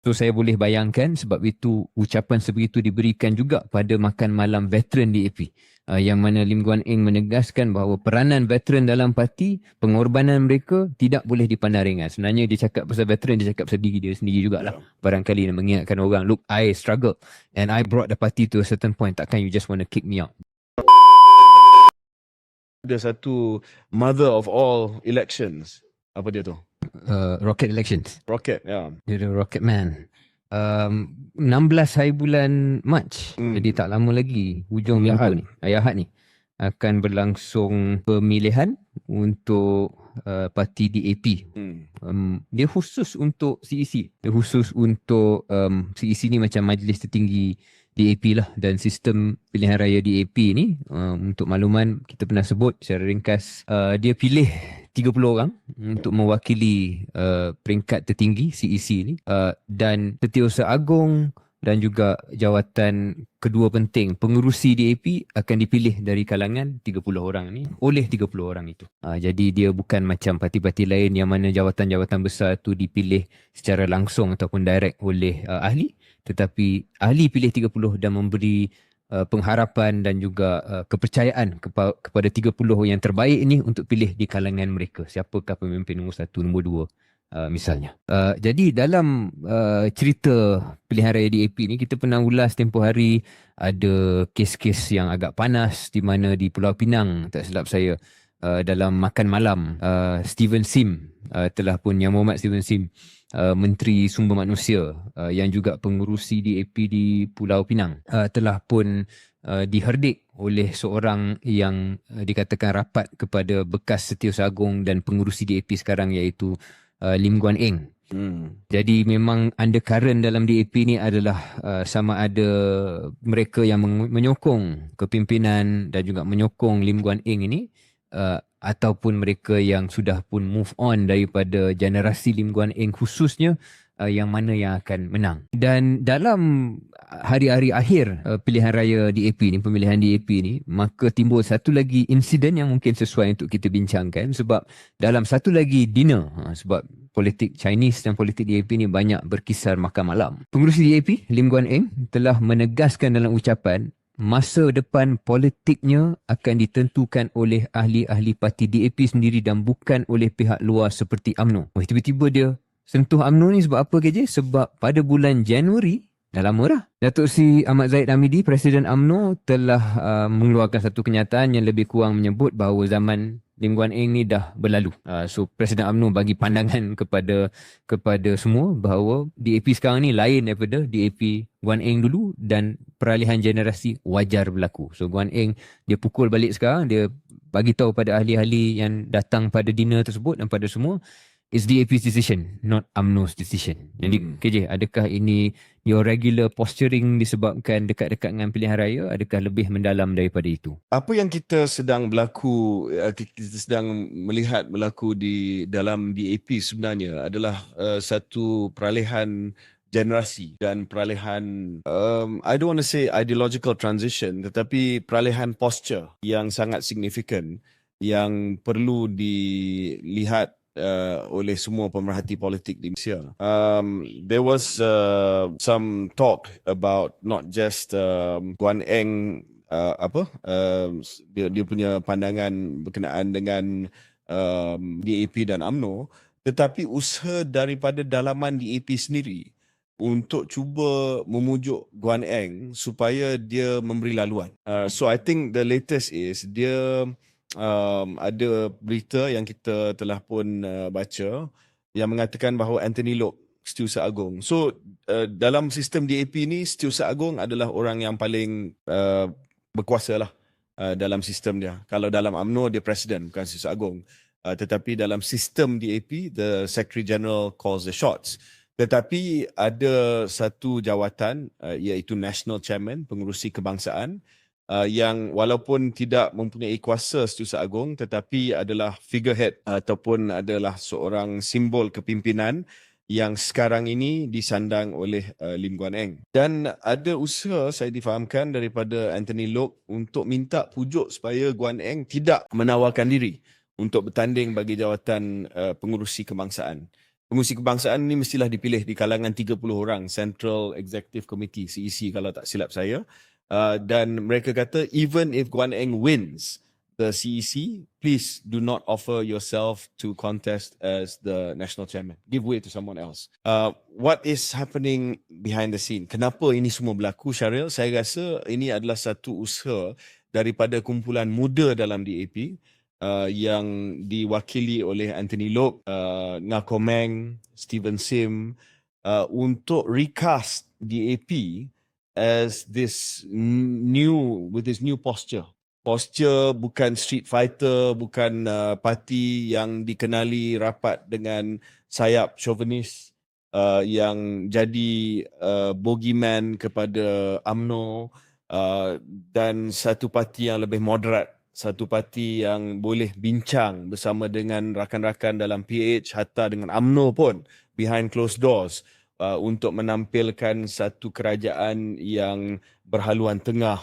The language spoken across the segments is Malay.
So saya boleh bayangkan sebab itu ucapan sebegitu diberikan juga pada makan malam veteran DAP. Uh, yang mana Lim Guan Eng menegaskan bahawa peranan veteran dalam parti, pengorbanan mereka tidak boleh dipandang ringan. Sebenarnya dia cakap pasal veteran, dia cakap pasal diri dia sendiri jugalah. Yeah. Barangkali dia mengingatkan orang, look, I struggle and I brought the party to a certain point. Takkan you just want to kick me out. Ada satu mother of all elections. Apa dia tu? Uh, Rocket Elections. Rocket, ya. Yeah. Dia Rocket Man. Um, 16 hari bulan Mac. Hmm. Jadi tak lama lagi hujung minggu ni. Ayah ni akan berlangsung pemilihan untuk uh, parti DAP. Hmm. Um, dia khusus untuk CEC. Dia khusus untuk um, CEC ni macam majlis tertinggi DAP lah dan sistem pilihan raya DAP ni uh, untuk makluman kita pernah sebut secara ringkas uh, dia pilih 30 orang untuk mewakili uh, peringkat tertinggi CEC ni uh, dan Setiausaha Agong dan juga jawatan kedua penting pengurusi DAP akan dipilih dari kalangan 30 orang ni oleh 30 orang itu. Uh, jadi dia bukan macam parti-parti lain yang mana jawatan-jawatan besar tu dipilih secara langsung ataupun direct oleh uh, ahli tetapi ahli pilih 30 dan memberi uh, pengharapan dan juga uh, kepercayaan kepa- kepada 30 yang terbaik ini untuk pilih di kalangan mereka. Siapakah pemimpin nombor satu nombor dua uh, misalnya? Uh, jadi dalam uh, cerita pilihan raya DAP ni kita pernah ulas tempoh hari ada kes-kes yang agak panas di mana di Pulau Pinang tak silap saya uh, dalam makan malam uh, Steven Sim uh, telah pun yang Muhammad Steven Sim uh, Menteri Sumber Manusia uh, yang juga pengurusi DAP di Pulau Pinang uh, telah pun uh, diherdik oleh seorang yang uh, dikatakan rapat kepada bekas Setiausaha Agong dan pengurusi DAP sekarang iaitu uh, Lim Guan Eng. Hmm. Jadi memang undercurrent dalam DAP ni adalah uh, sama ada mereka yang menyokong kepimpinan dan juga menyokong Lim Guan Eng ini uh, ataupun mereka yang sudah pun move on daripada generasi Lim Guan Eng khususnya uh, yang mana yang akan menang. Dan dalam hari-hari akhir uh, pilihan raya DAP ni, pemilihan DAP ni, maka timbul satu lagi insiden yang mungkin sesuai untuk kita bincangkan sebab dalam satu lagi dinner uh, sebab politik Chinese dan politik DAP ni banyak berkisar makan malam. Pengurusi DAP, Lim Guan Eng, telah menegaskan dalam ucapan masa depan politiknya akan ditentukan oleh ahli-ahli parti DAP sendiri dan bukan oleh pihak luar seperti UMNO. Oh, tiba-tiba dia sentuh UMNO ni sebab apa KJ? Sebab pada bulan Januari, dah lama dah. Datuk Si Ahmad Zaid Hamidi, Presiden UMNO telah uh, mengeluarkan satu kenyataan yang lebih kurang menyebut bahawa zaman Lim Guan Eng ni dah berlalu. Uh, so Presiden UMNO bagi pandangan kepada kepada semua bahawa DAP sekarang ni lain daripada DAP Guan Eng dulu dan peralihan generasi wajar berlaku. So Guan Eng dia pukul balik sekarang, dia bagi tahu pada ahli-ahli yang datang pada dinner tersebut dan pada semua It's DAP's decision, not UMNO's decision. Jadi, hmm. KJ, adakah ini your regular posturing disebabkan dekat-dekat dengan pilihan raya? Adakah lebih mendalam daripada itu? Apa yang kita sedang berlaku, eh, kita sedang melihat berlaku di dalam DAP sebenarnya adalah uh, satu peralihan generasi dan peralihan um, I don't want to say ideological transition tetapi peralihan posture yang sangat signifikan yang perlu dilihat uh, oleh semua pemerhati politik di Malaysia. Um, there was uh, some talk about not just um, Guan Eng uh, apa uh, dia, dia punya pandangan berkenaan dengan um, DAP dan AMNO tetapi usaha daripada dalaman DAP sendiri untuk cuba memujuk Guan Eng supaya dia memberi laluan. Uh, so I think the latest is dia um, ada berita yang kita telah pun uh, baca yang mengatakan bahawa Anthony Lok Setiausaha Agong. So uh, dalam sistem DAP ni Setiausaha Agong adalah orang yang paling uh, berkuasa lah uh, dalam sistem dia. Kalau dalam AMNO dia presiden bukan Setiausaha Agong. Uh, tetapi dalam sistem DAP the Secretary General calls the shots. Tetapi ada satu jawatan uh, iaitu National Chairman pengurusi kebangsaan uh, yang walaupun tidak mempunyai kuasa Setiausaha Agong tetapi adalah figurehead ataupun adalah seorang simbol kepimpinan yang sekarang ini disandang oleh uh, Lim Guan Eng. Dan ada usaha saya difahamkan daripada Anthony Lok untuk minta pujuk supaya Guan Eng tidak menawarkan diri untuk bertanding bagi jawatan uh, pengurusi kebangsaan. pengusi kebangsaan ni mestilah dipilih di kalangan 30 orang Central Executive Committee CEC kalau tak silap saya uh, dan mereka kata even if Guan Eng wins the CEC please do not offer yourself to contest as the national chairman. Give way to someone else. Uh, what is happening behind the scene? Kenapa ini semua berlaku Syaril? Saya rasa ini adalah satu usaha daripada kumpulan muda dalam DAP uh, yang diwakili oleh Anthony Lok, uh, Ngako Meng, Steven Sim uh, untuk recast DAP as this new with this new posture. Posture bukan street fighter, bukan uh, parti yang dikenali rapat dengan sayap chauvinis uh, yang jadi uh, bogeyman kepada AMNO uh, dan satu parti yang lebih moderat satu parti yang boleh bincang bersama dengan rakan-rakan dalam PH hatta dengan AMNO pun behind closed doors uh, untuk menampilkan satu kerajaan yang berhaluan tengah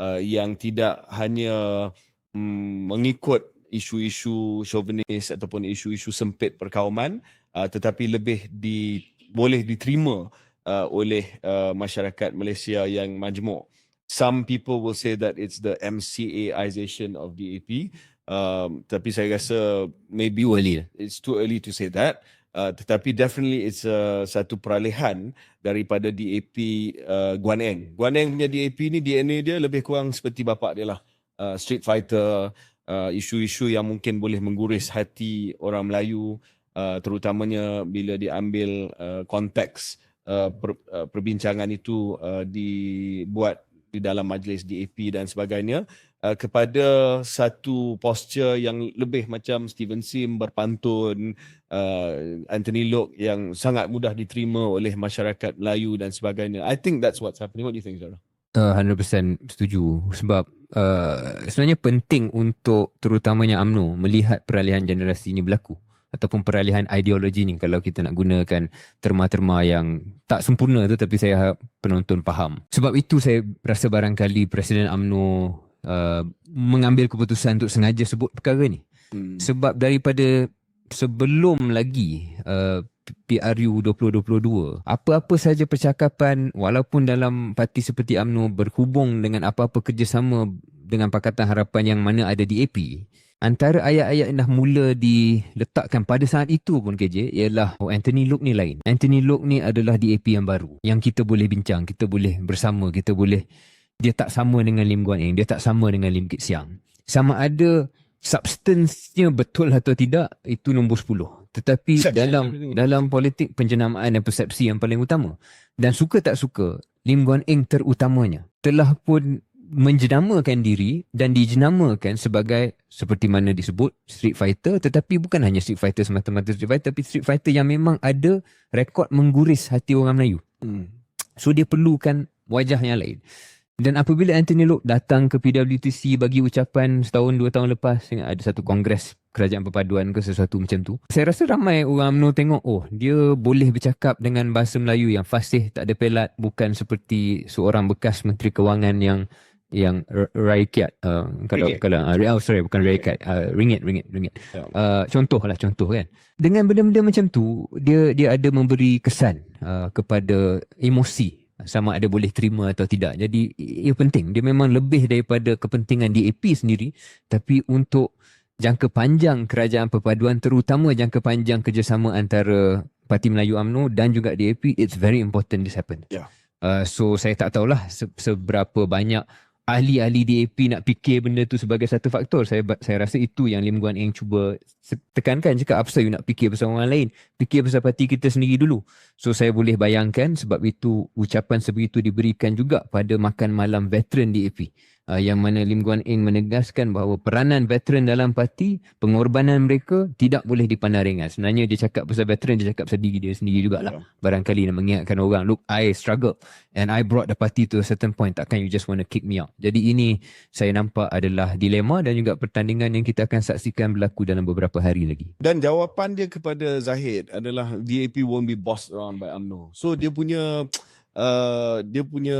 uh, yang tidak hanya um, mengikut isu-isu chauvinis ataupun isu-isu sempit perkauman uh, tetapi lebih di boleh diterima uh, oleh uh, masyarakat Malaysia yang majmuk some people will say that it's the MCAization of DAP. Um, tapi saya rasa maybe too early. It's too early to say that. Uh, tetapi definitely it's uh, satu peralihan daripada DAP uh, Guan Eng. Guan Eng punya DAP ni DNA dia lebih kurang seperti bapa dia lah. Uh, street fighter, uh, isu-isu yang mungkin boleh mengguris hati orang Melayu uh, terutamanya bila diambil uh, konteks uh, per, uh, perbincangan itu uh, dibuat di dalam majlis DAP dan sebagainya uh, kepada satu posture yang lebih macam Steven Sim berpantun uh, Anthony Lok yang sangat mudah diterima oleh masyarakat Melayu dan sebagainya I think that's what's happening what do you think Zara? Uh, 100% setuju sebab uh, sebenarnya penting untuk terutamanya AMNO melihat peralihan generasi ini berlaku ataupun peralihan ideologi ni kalau kita nak gunakan terma-terma yang tak sempurna tu tapi saya harap penonton faham. Sebab itu saya rasa barangkali Presiden AMNO uh, mengambil keputusan untuk sengaja sebut perkara ni. Hmm. Sebab daripada sebelum lagi uh, PRU 2022, apa-apa saja percakapan walaupun dalam parti seperti AMNO berhubung dengan apa-apa kerjasama dengan Pakatan Harapan yang mana ada di AP, antara ayat-ayat yang dah mula diletakkan pada saat itu pun KJ ialah oh, Anthony Luke ni lain. Anthony Luke ni adalah DAP yang baru yang kita boleh bincang, kita boleh bersama, kita boleh dia tak sama dengan Lim Guan Eng, dia tak sama dengan Lim Kit Siang. Sama ada substance-nya betul atau tidak itu nombor 10. Tetapi Perception dalam dalam politik penjenamaan dan persepsi yang paling utama dan suka tak suka Lim Guan Eng terutamanya telah pun menjenamakan diri dan dijenamakan sebagai seperti mana disebut Street Fighter tetapi bukan hanya Street Fighter semata-mata Street Fighter tapi Street Fighter yang memang ada rekod mengguris hati orang Melayu. Hmm. So dia perlukan wajah yang lain. Dan apabila Anthony Lok datang ke PWTC bagi ucapan setahun dua tahun lepas ada satu kongres kerajaan perpaduan ke sesuatu macam tu. Saya rasa ramai orang UMNO tengok oh dia boleh bercakap dengan bahasa Melayu yang fasih tak ada pelat bukan seperti seorang bekas menteri kewangan yang yang rakyat uh, kalau ringgit. kalau uh, oh, sorry bukan rakyat uh, ringgit ringgit ringgit ya. uh, contoh lah contoh kan dengan benda-benda macam tu dia dia ada memberi kesan uh, kepada emosi sama ada boleh terima atau tidak. Jadi ia penting. Dia memang lebih daripada kepentingan DAP sendiri tapi untuk jangka panjang kerajaan perpaduan terutama jangka panjang kerjasama antara Parti Melayu UMNO dan juga DAP it's very important this happen. Yeah. uh, so saya tak tahulah se- seberapa banyak ahli-ahli DAP nak fikir benda tu sebagai satu faktor. Saya saya rasa itu yang Lim Guan Eng cuba tekankan jika apa saya nak fikir pasal orang lain. Fikir pasal parti kita sendiri dulu. So saya boleh bayangkan sebab itu ucapan sebegitu diberikan juga pada makan malam veteran DAP uh, yang mana Lim Guan Eng menegaskan bahawa peranan veteran dalam parti, pengorbanan mereka tidak boleh dipandang ringan. Sebenarnya dia cakap pasal veteran, dia cakap pasal diri dia sendiri jugalah. Yeah. Barangkali nak mengingatkan orang, look, I struggle and I brought the party to a certain point. Takkan you just want to kick me out. Jadi ini saya nampak adalah dilema dan juga pertandingan yang kita akan saksikan berlaku dalam beberapa hari lagi. Dan jawapan dia kepada Zahid adalah DAP won't be bossed around by UMNO. So dia punya uh, dia punya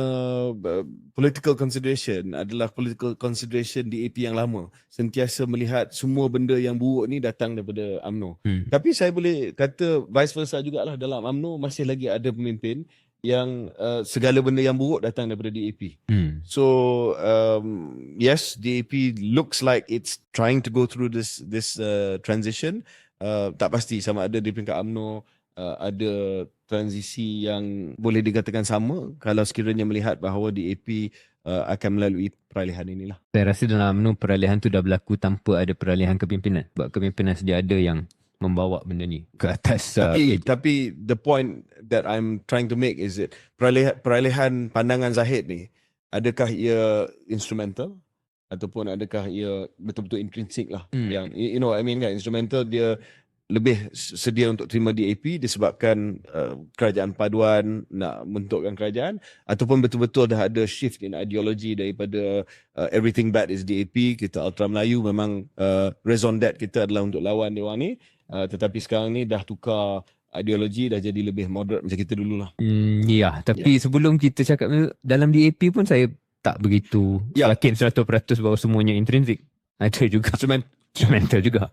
uh, political consideration adalah political consideration di AP yang lama. Sentiasa melihat semua benda yang buruk ni datang daripada UMNO. Hmm. Tapi saya boleh kata vice versa jugalah dalam UMNO masih lagi ada pemimpin yang uh, segala benda yang buruk datang daripada DAP. Hmm. So um, yes, DAP looks like it's trying to go through this this uh, transition. Uh, tak pasti sama ada di peringkat UMNO uh, ada transisi yang boleh dikatakan sama kalau sekiranya melihat bahawa DAP uh, akan melalui peralihan inilah. Saya rasa dalam UMNO peralihan tu dah berlaku tanpa ada peralihan kepimpinan. Sebab kepimpinan sedia ada yang membawa benda ni ke atas. Uh, Tapi tapi the point that I'm trying to make is that peralihan, peralihan pandangan Zahid ni adakah ia instrumental ataupun adakah ia betul-betul intrinsik lah Hmm. yang you you know what I mean kan instrumental dia lebih sedia untuk terima DAP disebabkan uh, kerajaan paduan nak bentukkan kerajaan ataupun betul-betul dah ada shift in ideology daripada uh, everything bad is DAP kita ultra Melayu memang uh, raison d'etre kita adalah untuk lawan dia orang ni uh, tetapi sekarang ni dah tukar ideologi dah jadi lebih moderate macam kita dulu lah Hmm, ya, tapi sebelum kita cakap dalam DAP pun saya tak begitu Ya. yakin 100% bahawa semuanya intrinsik. Ada juga instrument instrumental juga.